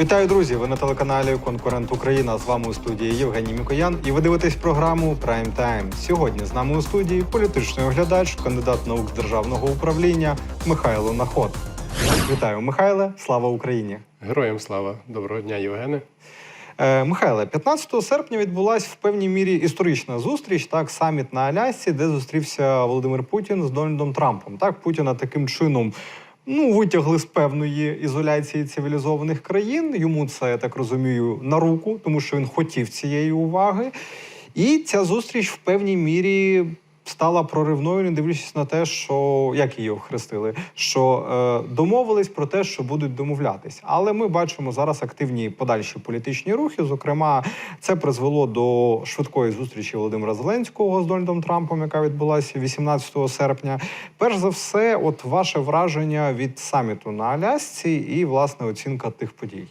Вітаю, друзі! Ви на телеканалі Конкурент Україна. З вами у студії Євгеній Мікоян. І ви дивитесь програму Прайм Тайм. Сьогодні з нами у студії політичний оглядач, кандидат наук з державного управління Михайло Наход. Вітаю, Михайле! Слава Україні! Героям слава, доброго дня, Євгене. Е, Михайле, 15 серпня відбулася в певній мірі історична зустріч, так саміт на Алясці, де зустрівся Володимир Путін з Дональдом Трампом. Так, Путіна таким чином ну витягли з певної ізоляції цивілізованих країн. Йому це я так розумію на руку, тому що він хотів цієї уваги. І ця зустріч в певній мірі стала проривною, не дивлячись на те, що як її охрестили, що е, домовились про те, що будуть домовлятись. Але ми бачимо зараз активні подальші політичні рухи. Зокрема, це призвело до швидкої зустрічі Володимира Зеленського з Дональдом Трампом, яка відбулася 18 серпня. Перш за все, от ваше враження від саміту на Алясці і власне оцінка тих подій.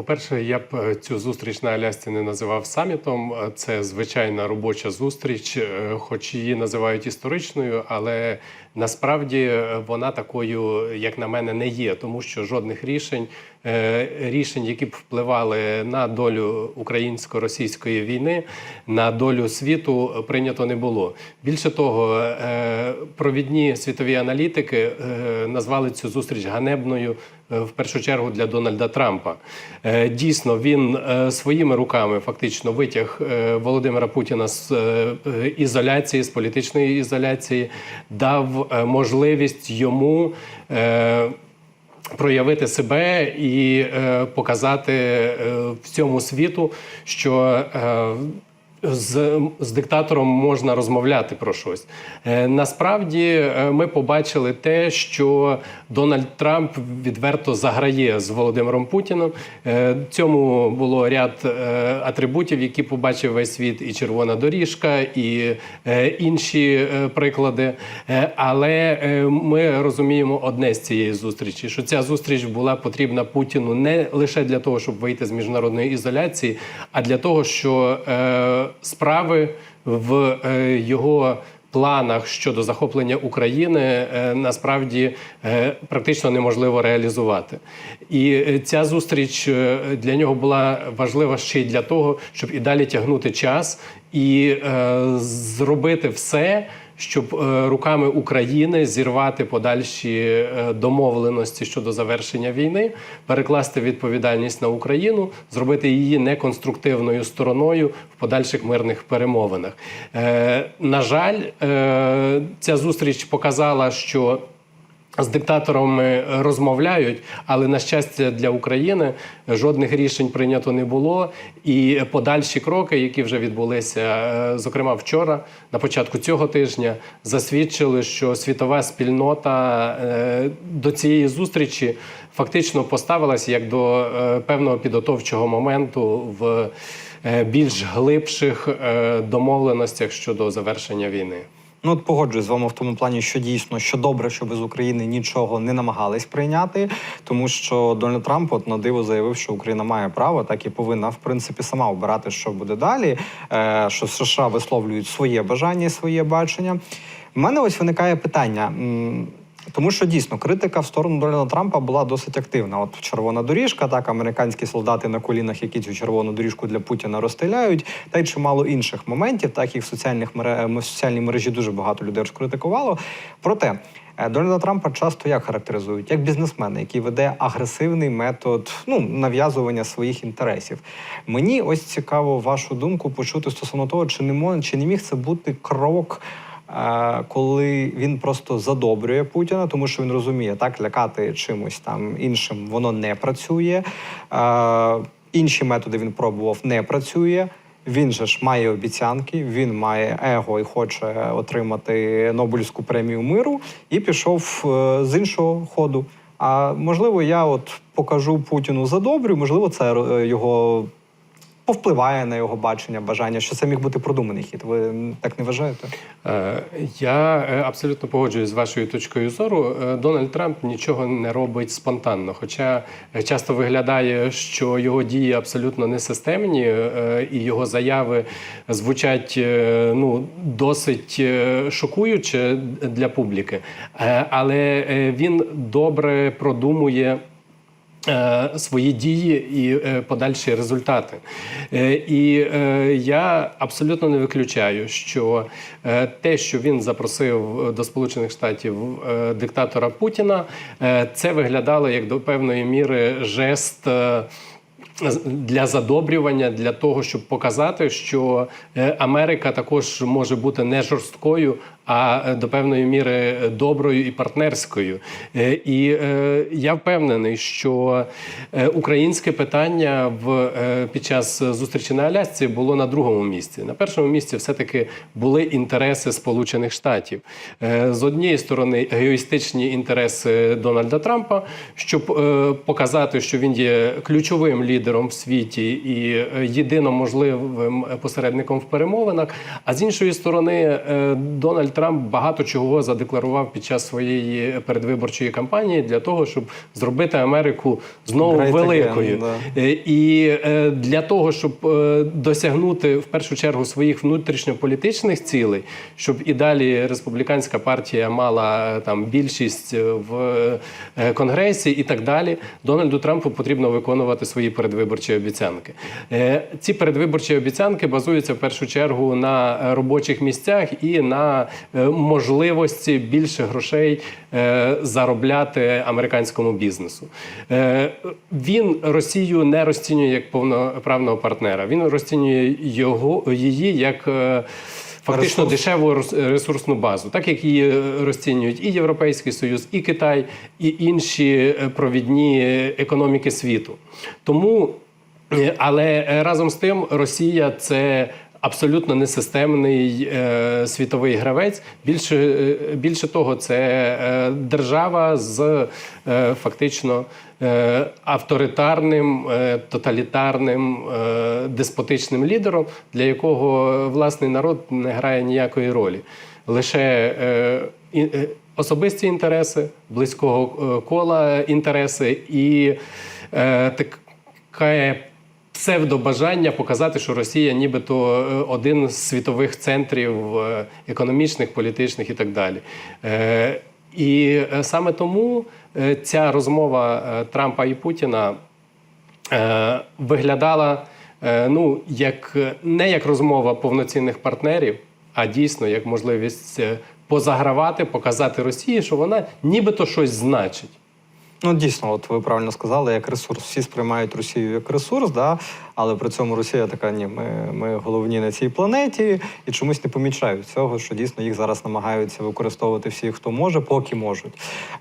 По-перше, я б е, цю зустріч на Алясці не називав самітом. Е, Це звичайна робоча зустріч, е, хоч її називають історичною, але насправді вона такою, як на мене, не є, тому що жодних рішень, рішень, які б впливали на долю українсько-російської війни, на долю світу, прийнято не було. Більше того, провідні світові аналітики назвали цю зустріч ганебною. В першу чергу для Дональда Трампа дійсно він е, своїми руками фактично витяг е, Володимира Путіна з е, е, ізоляції, з політичної ізоляції, дав е, можливість йому. е, Проявити себе і е, показати е, всьому світу, що е, з, з диктатором можна розмовляти про щось. Е, насправді е, ми побачили те, що Дональд Трамп відверто заграє з Володимиром Путіним. Е, цьому було ряд е, атрибутів, які побачив весь світ, і червона доріжка, і е, інші е, приклади. Е, але е, ми розуміємо одне з цієї зустрічі: що ця зустріч була потрібна Путіну не лише для того, щоб вийти з міжнародної ізоляції, а для того, що е, справи в е, його планах щодо захоплення України е, насправді е, практично неможливо реалізувати. І ця зустріч для нього була важлива ще й для того, щоб і далі тягнути час і зробити все. Щоб е, руками України зірвати подальші е, домовленості щодо завершення війни, перекласти відповідальність на Україну, зробити її неконструктивною стороною в подальших мирних перемовинах. Е, на жаль, ця зустріч показала, що з диктаторами розмовляють, але на щастя для України жодних рішень прийнято не було. І подальші кроки, які вже відбулися, е, зокрема вчора, на початку цього тижня, засвідчили, що світова спільнота е, до цієї зустрічі фактично поставилася як до е, певного підготовчого моменту в е, більш глибших е, домовленостях щодо завершення війни. Ну, от погоджуюсь з вами в тому плані, що дійсно що добре, що без України нічого не намагались прийняти, тому що Дональд Трамп от на диво заявив, що Україна має право, так і повинна в принципі сама обирати, що буде далі. Е, що США висловлюють своє бажання, своє бачення. У мене ось виникає питання. Тому що дійсно критика в сторону Дональда Трампа була досить активна. От червона доріжка, так американські солдати на колінах, які цю червону доріжку для Путіна розстріляють, та й чимало інших моментів. Так їх в соціальних мере... в соціальній мережі дуже багато людей розкритикувало. Проте е, Дональда Трампа часто як характеризують як бізнесмена, який веде агресивний метод ну нав'язування своїх інтересів. Мені ось цікаво вашу думку почути стосовно того, чи не мож, чи не міг це бути крок. Коли він просто задобрює Путіна, тому що він розуміє, так лякати чимось там іншим воно не працює. Інші методи він пробував, не працює. Він же ж має обіцянки, він має его і хоче отримати Нобелівську премію миру, і пішов е, з іншого ходу. А можливо, я от покажу Путіну задобрю, можливо, це е, його повпливає на його бачення, бажання, що це міг бути продуманий хід. Ви так не вважаєте? Е, Я е, абсолютно погоджуюсь з вашою точкою зору. Е, Дональд Трамп нічого не робить спонтанно, хоча часто виглядає, що його дії абсолютно несистемні, і його заяви звучать ну досить шокуюче для публіки. Але він добре продумує Свої дії і е, подальші результати. Е, І е, я абсолютно не виключаю, що е, те, що він запросив до Сполучених Штатів е, диктатора Путіна, е, це виглядало як до певної міри жест. е, для задобрювання, для того, щоб показати, що е, Америка також може бути не жорсткою, а е, до певної міри доброю і партнерською. Е, І е, я впевнений, що українське питання в під час зустрічі на Алясці було на другому місці. На першому місці все-таки були інтереси Сполучених Штатів. З однієї сторони, егоїстичні інтереси Дональда Трампа, щоб показати, що він є ключовим лідером в світі і єдино можливим посередником в перемовинах. А з іншої сторони, е, Дональд Трамп багато чого задекларував під час своєї передвиборчої кампанії для того, щоб зробити Америку знову Great again, великою. да. Е, І е, для того, щоб е, досягнути в першу чергу своїх внутрішньополітичних цілей, щоб і далі республіканська партія мала там більшість в конгресі і так далі, Дональду Трампу потрібно виконувати свої передвиборчі обіцянки. Ці передвиборчі обіцянки базуються в першу чергу на робочих місцях і на можливості більше грошей е, заробляти американському бізнесу. Е, Він Росію не розцінює як повноправного партнера. Він розцінює його її як. е, Фактично Ресурс. дешеву ресурсну базу, так як її е, розцінюють і Європейський Союз, і Китай, і інші е, провідні е, економіки світу. Тому, е, але е, разом з тим, Росія це абсолютно несистемний е, світовий гравець. Більше, е, більше того, це е, держава з е, фактично е, авторитарним, е, тоталітарним, е, деспотичним лідером, для якого власний народ не грає ніякої ролі. Лише е, е, особисті інтереси, близького е, кола інтереси і е, таке псевдобажання показати, що Росія нібито е, один з світових центрів е, економічних, політичних і так далі. Е, І саме тому ця розмова Трампа і Путіна виглядала ну, як, не як розмова повноцінних партнерів, а дійсно як можливість позагравати, показати Росії, що вона нібито щось значить. Ну, дійсно, от ви правильно сказали, як ресурс. Всі сприймають Росію як ресурс, да? але при цьому Росія така: ні, ми, ми головні на цій планеті і чомусь не помічають цього, що дійсно їх зараз намагаються використовувати всі, хто може, поки можуть.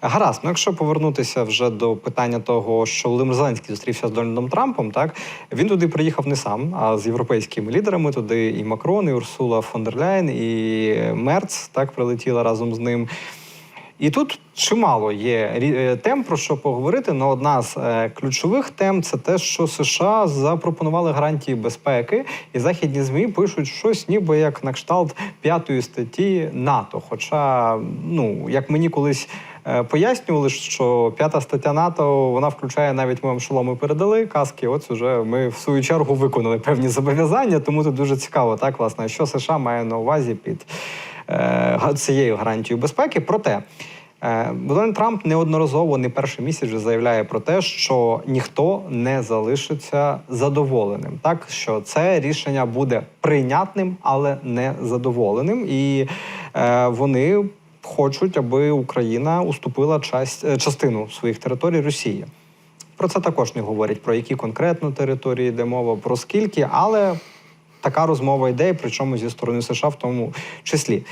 Гаразд, ну якщо повернутися вже до питання того, що Володимир Зеленський зустрівся з Дональдом Трампом, так він туди приїхав не сам, а з європейськими лідерами. Туди і Макрон, і Урсула фон дер Ляйн, і Мерц так прилетіла разом з ним. І тут чимало є е, тем про що поговорити. але одна з е, ключових тем це те, що США запропонували гарантії безпеки, і західні змі пишуть щось, ніби як на кшталт п'ятої статті НАТО. Хоча, ну як мені колись. е, Пояснювали, що п'ята стаття НАТО вона включає навіть ми шоломи передали каски. От вже ми в свою чергу виконали певні зобов'язання. Тому тут дуже цікаво, так власне, що США має на увазі під цією гарантією безпеки. Проте е, Дональд Трамп неодноразово не перший місяць вже заявляє про те, що ніхто не залишиться задоволеним. Так що це рішення буде прийнятним, але не задоволеним, і е, вони хочуть, аби Україна уступила часть, е, частину своїх територій Росії. Про це також не говорять про які конкретно території йде мова, про скільки, але така розмова йде, причому зі сторони США в тому числі.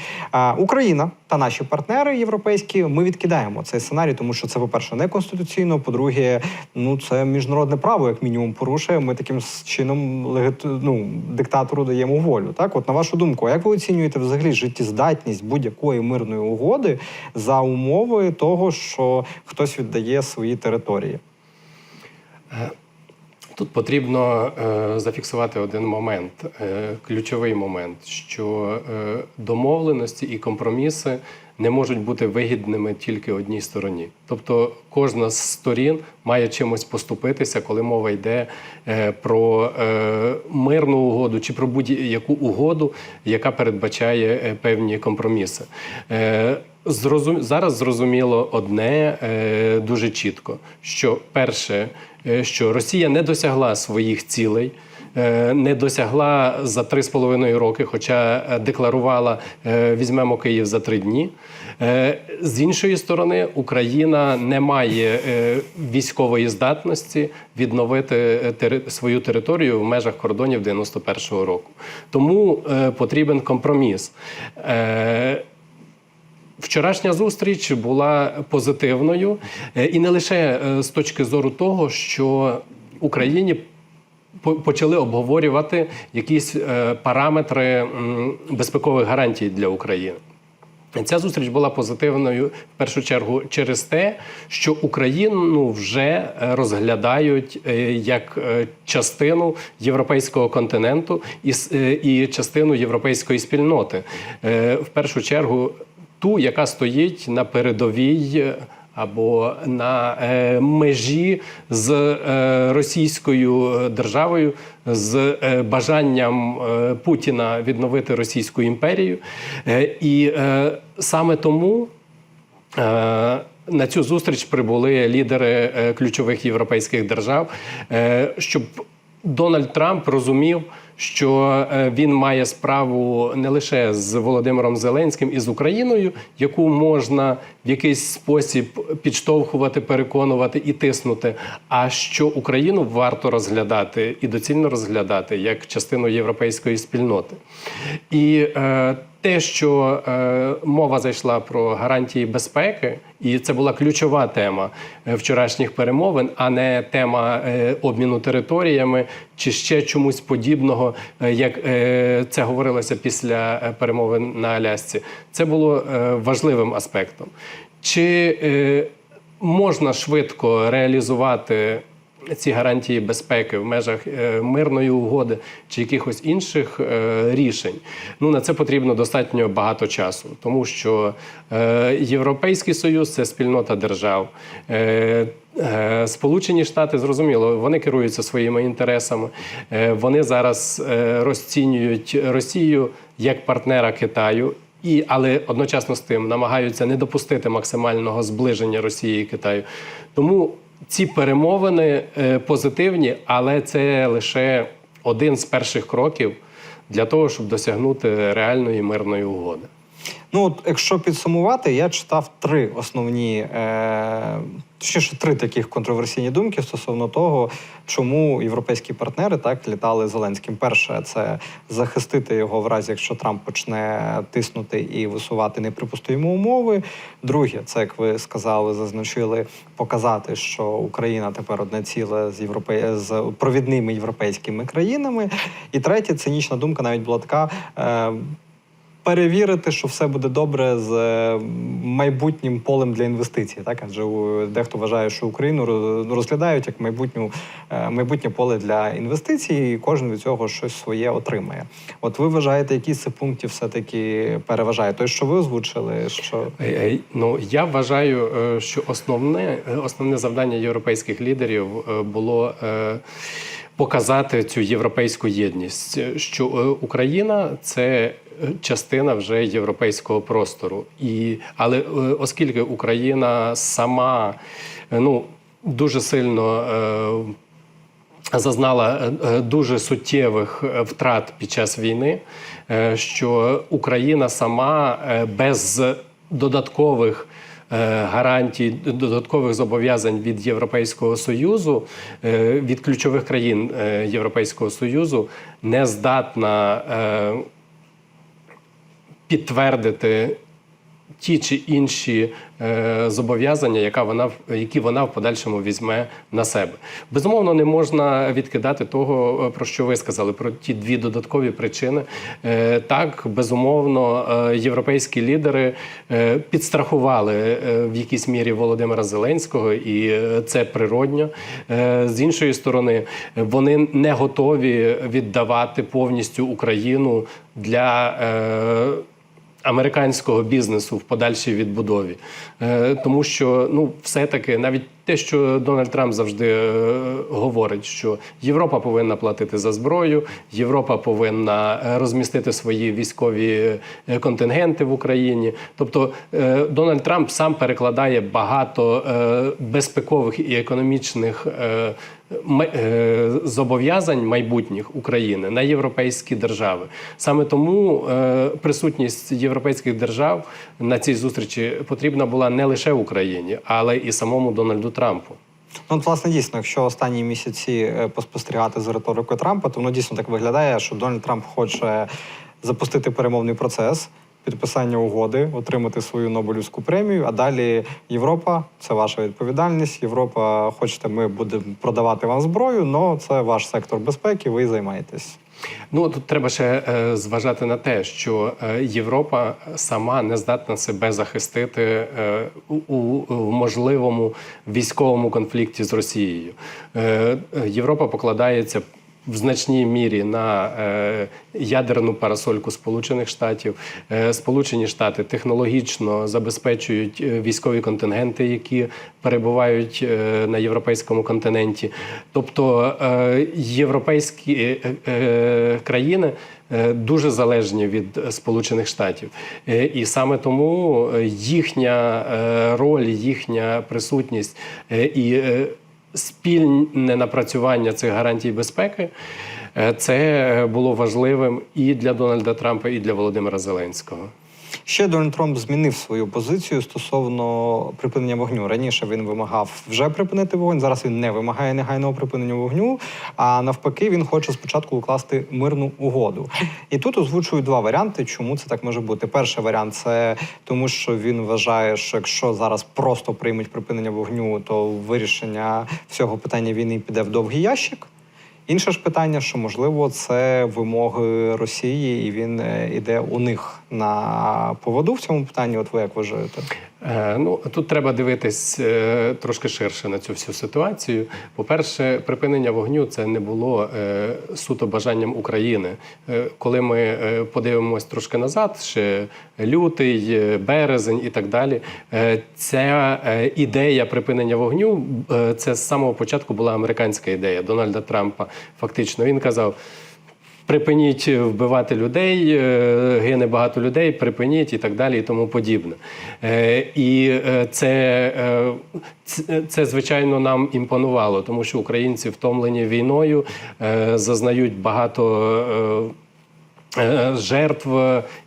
Україна та наші партнери європейські ми відкидаємо цей сценарій, тому що це, по-перше, неконституційно. По-друге, ну це міжнародне право, як мінімум, порушує. Ми таким чином ну, диктатору даємо волю. Так, от на вашу думку, як ви оцінюєте взагалі життєздатність будь-якої мирної угоди за умови того, що хтось віддає свої території? Тут потрібно е, зафіксувати один момент, е, ключовий момент, що е, домовленості і компроміси не можуть бути вигідними тільки одній стороні. Тобто кожна з сторін має чимось поступитися, коли мова йде е, про е, мирну угоду чи про будь-яку угоду, яка передбачає е, певні компроміси. Зараз зрозуміло одне дуже чітко: що перше, що Росія не досягла своїх цілей. Е, Не досягла за три з половиною роки, хоча е, декларувала е, візьмемо Київ за три дні. З іншої сторони, Україна не має військової здатності відновити свою територію в межах кордонів 91-го року. Тому потрібен компроміс. Вчорашня зустріч була позитивною, і не лише з точки зору того, що Україні почали обговорювати якісь е, параметри безпекових гарантій для України. Ця зустріч була позитивною в першу чергу через те, що Україну вже е, розглядають е, як частину європейського континенту і, частину європейської спільноти. В першу чергу, ту, яка стоїть на передовій. Або на е, межі з е, російською державою, з е, бажанням Путіна відновити Російську імперію. І саме тому на цю зустріч прибули лідери ключових європейських держав, щоб Дональд Трамп розумів, що е, він має справу не лише з Володимиром Зеленським і з Україною, яку можна в якийсь спосіб підштовхувати, переконувати і тиснути. А що Україну варто розглядати і доцільно розглядати як частину європейської спільноти. І е, те, що е, мова зайшла про гарантії безпеки, і це була ключова тема е, вчорашніх перемовин, а не тема е, обміну територіями чи ще чомусь подібного, е, як е, це говорилося після е, перемовин на Алясці. Це було е, важливим аспектом. Чи е, можна швидко реалізувати ці гарантії безпеки в межах е, мирної угоди чи якихось інших е, рішень, ну на це потрібно достатньо багато часу, тому що е, Європейський Союз це спільнота держав. Сполучені Штати зрозуміло, вони керуються своїми інтересами. Вони зараз розцінюють Росію як партнера Китаю. І, але одночасно з тим намагаються не допустити максимального зближення Росії і Китаю. Тому ці перемовини е, позитивні, але це лише один з перших кроків для того, щоб досягнути реальної мирної угоди. Ну, от, якщо підсумувати, я читав три основні, е, точніше, три таких контроверсійні думки стосовно того, чому європейські партнери так літали Зеленським. Перше, це захистити його в разі, якщо Трамп почне тиснути і висувати неприпустимі умови. Друге, це як ви сказали, зазначили показати, що Україна тепер одне ціле з європе... з провідними європейськими країнами. І третє, цинічна думка навіть була така. Е, перевірити, що все буде добре з е, майбутнім полем для інвестицій. Так, адже дехто вважає, що Україну розглядають як майбутню е, майбутнє поле для інвестицій, і кожен від цього щось своє отримає. От ви вважаєте, які з пунктів все таки переважає? Той, що ви озвучили, що Ну я вважаю, е, що основне, основне завдання європейських лідерів було показати цю європейську єдність, що е, Україна це е, частина вже європейського простору. І, але е, оскільки Україна сама ну, дуже сильно. зазнала дуже суттєвих втрат під час війни, що Україна сама без додаткових гарантій, додаткових зобов'язань від Європейського Союзу, е, від ключових країн е, Європейського Союзу не здатна е, підтвердити ті чи інші е, зобов'язання, яка вона які вона в подальшому візьме на себе. Безумовно, не можна відкидати того, е, про що ви сказали, про ті дві додаткові причини. Е, так, безумовно, європейські лідери підстрахували в якійсь мірі Володимира Зеленського, і це природньо. З іншої сторони, вони не готові віддавати повністю Україну для. Американського бізнесу в подальшій відбудові, Е, тому що ну, все-таки навіть те, що Дональд Трамп завжди е, говорить, що Європа повинна платити за зброю, Європа повинна е, розмістити свої військові контингенти в Україні. Тобто Дональд Трамп сам перекладає багато безпекових і економічних. Е, зобов'язань майбутніх України на європейські держави. Саме тому е, присутність європейських держав на цій зустрічі потрібна була не лише Україні, але і самому Дональду Трампу. Ну, от, власне, дійсно, якщо останні місяці е, поспостерігати за риторикою Трампа, то воно дійсно так виглядає, що Дональд Трамп хоче запустити перемовний процес, підписання угоди, отримати свою Нобелівську премію. А далі Європа це ваша відповідальність. Європа, хочете, ми будемо продавати вам зброю, але це ваш сектор безпеки, ви займаєтесь. Ну тут треба ще е, зважати на те, що е, Європа сама не здатна себе захистити е, у, у можливому військовому конфлікті з Росією. Е, е, Європа покладається. В значній мірі на е, ядерну парасольку Сполучених Штатів. Е, Сполучені Штати технологічно забезпечують е, військові контингенти, які перебувають на європейському континенті. Тобто європейські країни. Дуже залежні від Сполучених Штатів, і саме тому їхня роль, їхня присутність і спільне напрацювання цих гарантій безпеки е, це було важливим і для Дональда Трампа, і для Володимира Зеленського. Ще Дональд Трамп змінив свою позицію стосовно припинення вогню. Раніше він вимагав вже припинити вогонь. Зараз він не вимагає негайного припинення вогню. А навпаки, він хоче спочатку укласти мирну угоду. І тут озвучують два варіанти, чому це так може бути. Перший варіант це тому, що він вважає, що якщо зараз просто приймуть припинення вогню, то вирішення всього питання війни піде в довгий ящик. Інше ж питання, що можливо це вимоги Росії, і він е, іде у них на поводу в цьому питанні. От ви як вважаєте? Е, Ну тут треба дивитись е, трошки ширше на цю всю ситуацію. По-перше, припинення вогню це не було е, суто бажанням України. Коли ми подивимось трошки назад, ще лютий, березень і так далі. Ця ідея припинення вогню це з самого початку була американська ідея Дональда Трампа. Фактично, він казав. Припиніть вбивати людей, е, гине багато людей, припиніть і так далі, і тому подібне. Е, І е, це, е, це, звичайно, нам імпонувало, тому що українці втомлені війною, е, зазнають багато. Е, е, Жертв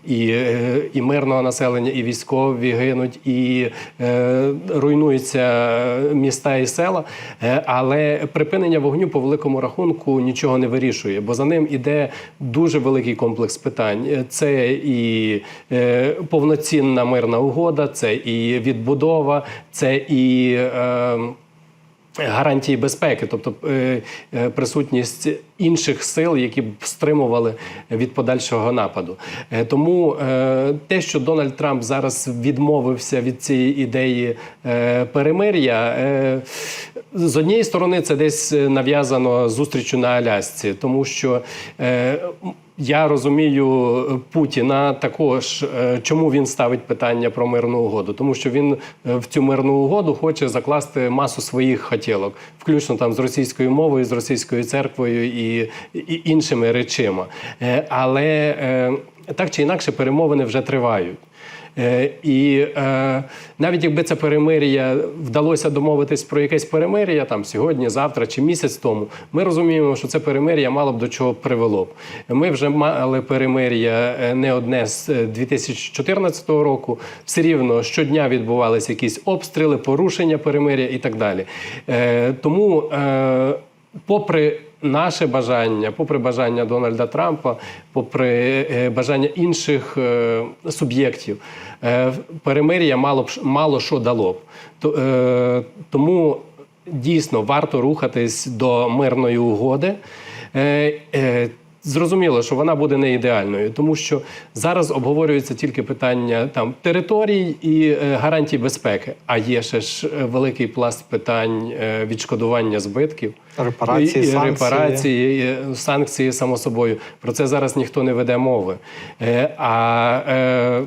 і, е, і мирного населення, і військові гинуть, і е, руйнуються міста і села. Е, але припинення вогню по великому рахунку нічого не вирішує, бо за ним іде дуже великий комплекс питань. Е, Це і е, повноцінна мирна угода, це і відбудова, це і. Гарантії безпеки, тобто е, е, присутність інших сил, які б стримували від подальшого нападу. Е, Тому те, що Дональд Трамп зараз відмовився від цієї ідеї перемир'я, з однієї сторони це десь нав'язано зустрічю на Алясці, тому що я розумію Путіна також, е, чому він ставить питання про мирну угоду, тому що він е, в цю мирну угоду хоче закласти масу своїх хотілок, включно там з російською мовою, з російською церквою і, і іншими речима. Е, Але е, так чи інакше перемовини вже тривають. Е, І е, навіть якби це перемир'я вдалося домовитись про якесь перемир'я там сьогодні, завтра чи місяць тому, ми розуміємо, що це перемир'я мало б до чого привело б. Ми вже мали перемир'я е, не одне з е, 2014 року. Все рівно щодня відбувалися якісь обстріли, порушення перемир'я і так далі. Тому, попри наше бажання, попри бажання Дональда Трампа, попри е, бажання інших е, суб'єктів, е, перемир'я мало б мало що дало б. То, тому дійсно варто рухатись до мирної угоди. Зрозуміло, що вона буде не ідеальною, тому що зараз обговорюється тільки питання там територій і гарантій безпеки. А є ще ж великий пласт питань відшкодування збитків. Репарації, І- санкції. репарації, і санкції, само собою. Про це зараз ніхто не веде мови. Е, А е,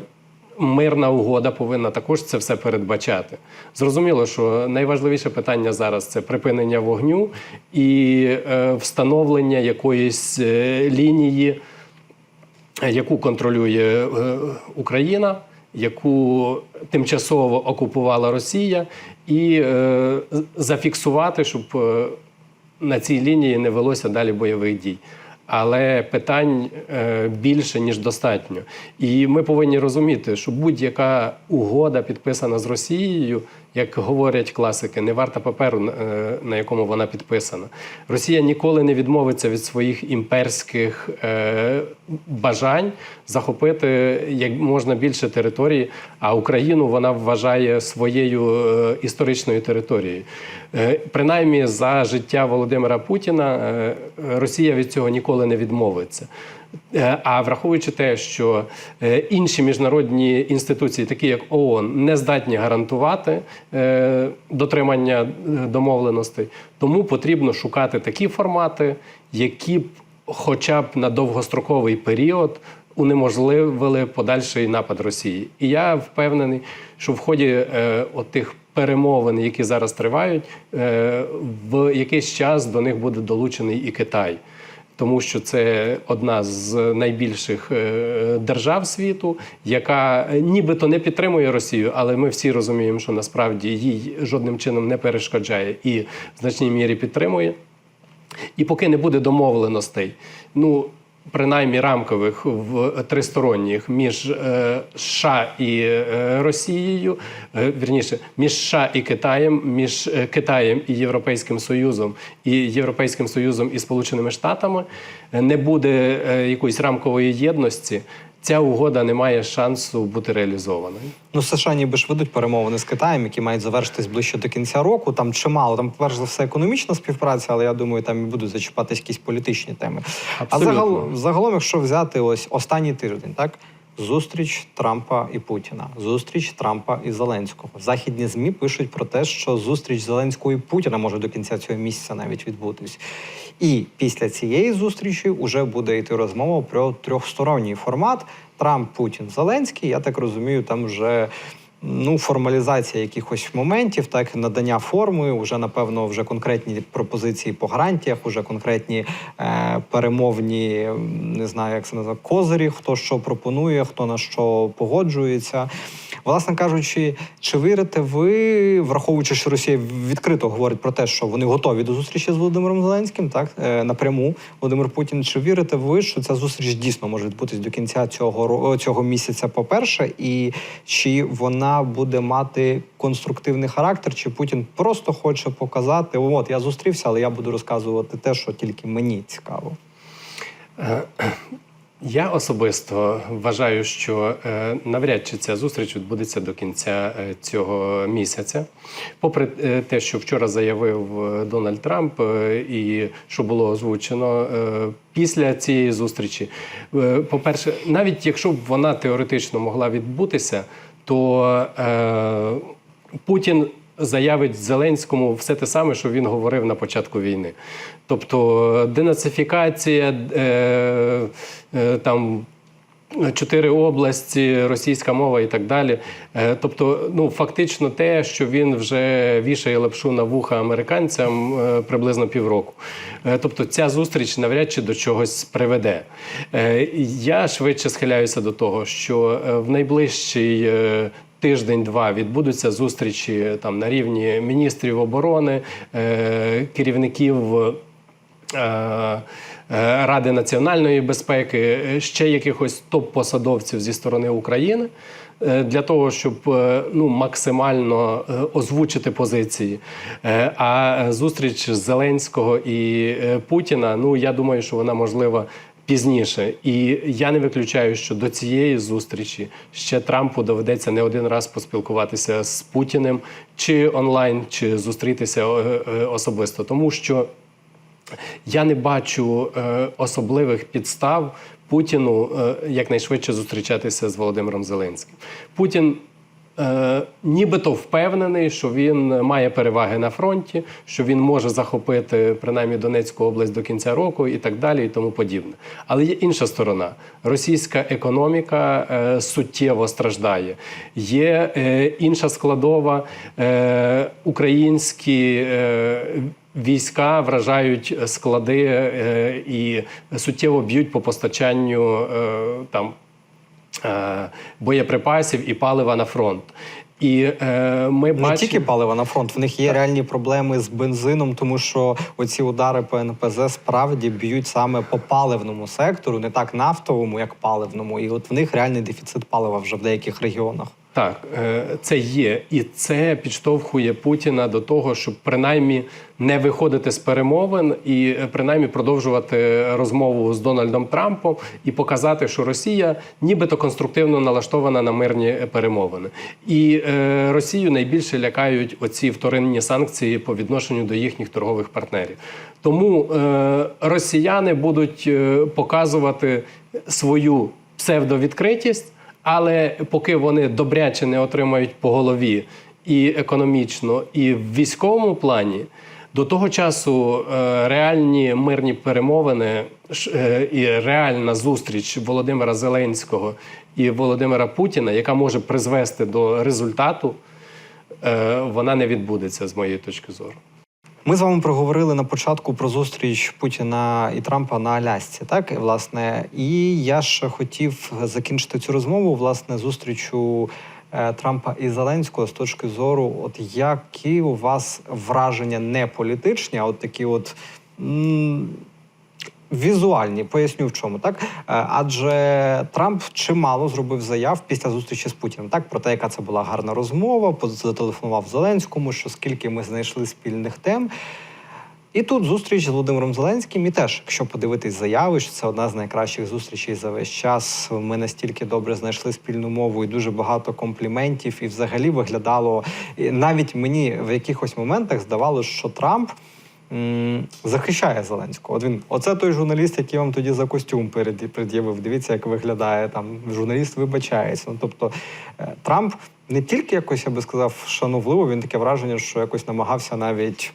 мирна угода повинна також це все передбачати. Зрозуміло, що найважливіше питання зараз це припинення вогню і е, встановлення якоїсь е, лінії, яку контролює е, Україна. Яку тимчасово окупувала Росія, і е, зафіксувати, щоб на цій лінії не велося далі бойових дій. Але питань е, більше ніж достатньо. І ми повинні розуміти, що будь-яка угода підписана з Росією, як говорять класики, не варта паперу, е, на якому вона підписана. Росія ніколи не відмовиться від своїх імперських е, бажань захопити як можна більше території, а Україну вона вважає своєю е, історичною територією. Принаймні за життя Володимира Путіна Росія від цього ніколи не відмовиться. Е, А враховуючи те, що е, інші міжнародні інституції, такі як ООН, не здатні гарантувати е, дотримання домовленостей, тому потрібно шукати такі формати, які б, хоча б на довгостроковий період, унеможливили подальший напад Росії. І я впевнений, що в ході е, от тих перемовин, які зараз тривають, в якийсь час до них буде долучений і Китай тому що це одна з найбільших е, держав світу, яка е, нібито не підтримує Росію, але ми всі розуміємо, що насправді їй жодним чином не перешкоджає і в значній мірі підтримує. І поки не буде домовленостей, ну принаймні рамкових в тристоронніх між е, США і е, Росією, е, вірніше, між США і Китаєм, між Китаєм і Європейським Союзом, і Європейським Союзом і Сполученими Штатами, не буде якоїсь рамкової єдності. Ця угода не має шансу бути реалізованою. Ну, США ніби ж ведуть перемовини з Китаєм, які мають завершитись ближче до кінця року. Там чимало, там, перш за все, економічна співпраця, але я думаю, там і будуть зачіпатись якісь політичні теми. Абсолютно. А загал, загалом, якщо взяти ось останній тиждень, так. Зустріч Трампа і Путіна, зустріч Трампа і Зеленського. Західні змі пишуть про те, що зустріч Зеленського і Путіна може до кінця цього місяця навіть відбутись. І після цієї зустрічі вже буде йти розмова про трьохсторонній формат Трамп, Путін, Зеленський. Я так розумію, там вже ну, формалізація якихось моментів, так надання форми, вже напевно, вже конкретні пропозиції по гарантіях, вже конкретні е, перемовні, не знаю, як це називає, козирі, хто що пропонує, хто на що погоджується. Власне кажучи, чи вірите ви, враховуючи, що Росія відкрито говорить про те, що вони готові до зустрічі з Володимиром Зеленським, так е, напряму Володимир Путін, чи вірите ви, що ця зустріч дійсно може відбутись до кінця цього цього місяця? По перше, і чи вона буде мати конструктивний характер, чи Путін просто хоче показати: от я зустрівся, але я буду розказувати те, що тільки мені цікаво. Я особисто вважаю, що е, навряд чи ця зустріч відбудеться до кінця е, цього місяця. Попри е, те, що вчора заявив Дональд Трамп, і що було озвучено після цієї зустрічі. По-перше, навіть якщо б вона теоретично могла відбутися, то Путін заявить Зеленському все те саме, що він говорив на початку війни. Тобто денацифікація, е, е, там. Чотири області, російська мова і так далі. Е, Тобто, ну фактично, те, що він вже вішає лапшу на вуха американцям е, приблизно півроку. Е, Тобто, ця зустріч навряд чи до чогось приведе. Е, Я швидше схиляюся до того, що е, в найближчий е, тиждень-два відбудуться зустрічі там на рівні міністрів оборони, е, керівників. е, е, Ради національної безпеки, е, ще якихось топ-посадовців зі сторони України. е, Для того щоб е, ну максимально е, озвучити позиції, Е, а зустріч Зеленського і е, Путіна, ну я думаю, що вона можлива пізніше. І я не виключаю, що до цієї зустрічі ще Трампу доведеться не один раз поспілкуватися з Путіним чи онлайн, чи зустрітися е, е, особисто, тому що я не бачу е, особливих підстав Путіну якнайшвидше зустрічатися з Володимиром Зеленським. Путін е, нібито впевнений, що він має переваги на фронті, що він може захопити принаймні Донецьку область до кінця року і так далі, і тому подібне. Але є інша сторона: російська економіка е, суттєво страждає. Є е, інша складова е, українські. Е, Війська вражають склади е, і суттєво б'ють по постачанню е, там боєприпасів і палива на фронт. І е, ми Не бачимо... тільки палива на фронт, в них є реальні проблеми з бензином, тому що оці удари по НПЗ справді б'ють саме по паливному сектору, не так нафтовому, як паливному. І от в них реальний дефіцит палива вже в деяких регіонах. Так, е, це є, і це підштовхує Путіна до того, щоб принаймні не виходити з перемовин і е, принаймні продовжувати розмову з Дональдом Трампом і показати, що Росія нібито конструктивно налаштована на мирні перемовини. І е, Росію найбільше лякають оці вторинні санкції по відношенню до їхніх торгових партнерів. Тому е, росіяни будуть е, показувати свою псевдовідкритість. Але поки вони добряче не отримають по голові і економічно, і в військовому плані, до того часу е, реальні мирні перемовини е, і реальна зустріч Володимира Зеленського і Володимира Путіна, яка може призвести до результату, е, вона не відбудеться з моєї точки зору. Ми з вами проговорили на початку про зустріч Путіна і Трампа на Алясці, так і власне. І я ж хотів закінчити цю розмову власне зустрічю е, Трампа і Зеленського з точки зору, от які у вас враження не політичні, а от такі, от. Візуальні, поясню в чому так. Е, Адже Трамп чимало зробив заяв після зустрічі з Путіним. Так про те, яка це була гарна розмова, зателефонував Зеленському, що скільки ми знайшли спільних тем. І тут зустріч з Володимиром Зеленським. І теж, якщо подивитись заяви, що це одна з найкращих зустрічей за весь час. Ми настільки добре знайшли спільну мову і дуже багато компліментів. І взагалі виглядало навіть мені в якихось моментах здавалося, що Трамп. Захищає Зеленського. От він, оце той журналіст, який вам тоді за костюм пред'явив. Дивіться, як виглядає там. Журналіст вибачається. Ну тобто е, Трамп не тільки якось, я би сказав, шановливо, він таке враження, що якось намагався навіть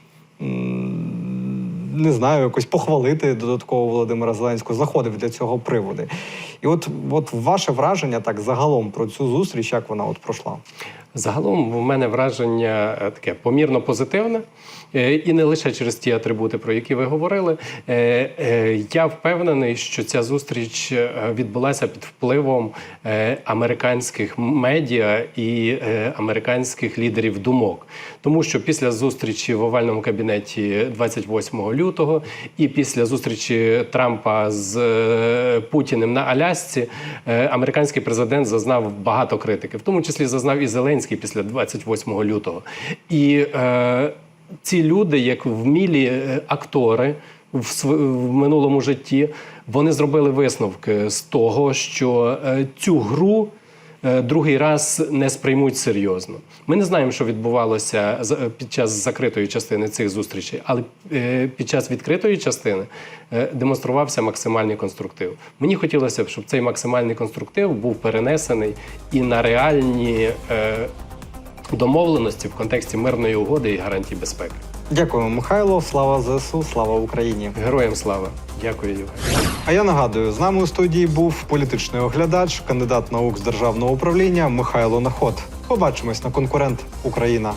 не знаю, якось похвалити додатково Володимира Зеленського, знаходив для цього приводи. І от, от ваше враження так загалом про цю зустріч, як вона от пройшла? Загалом в мене враження е, таке помірно позитивне, і не лише через ті атрибути, про які ви говорили. Е, е, Я впевнений, що ця зустріч е, відбулася під впливом е, американських медіа і е, американських лідерів думок, тому що після зустрічі в овальному кабінеті 28 лютого і після зустрічі Трампа з е, Путіним на Алясці е, американський президент зазнав багато критики, в тому числі зазнав і Зеленський після 28 лютого. І е, ці люди, як вмілі е, актори в, минулому житті, вони зробили висновки з того, що е, цю гру. е, Другий раз не сприймуть серйозно. Ми не знаємо, що відбувалося під час закритої частини цих зустрічей, але під час відкритої частини демонструвався максимальний конструктив. Мені хотілося б, щоб цей максимальний конструктив був перенесений і на реальні домовленості в контексті мирної угоди і гарантій безпеки. Дякуємо, Михайло. Слава ЗСУ, слава Україні. Героям слава! Дякую, Євгеній. А я нагадую, з нами у студії був політичний оглядач, кандидат наук з державного управління Михайло Наход. Побачимось на конкурент Україна.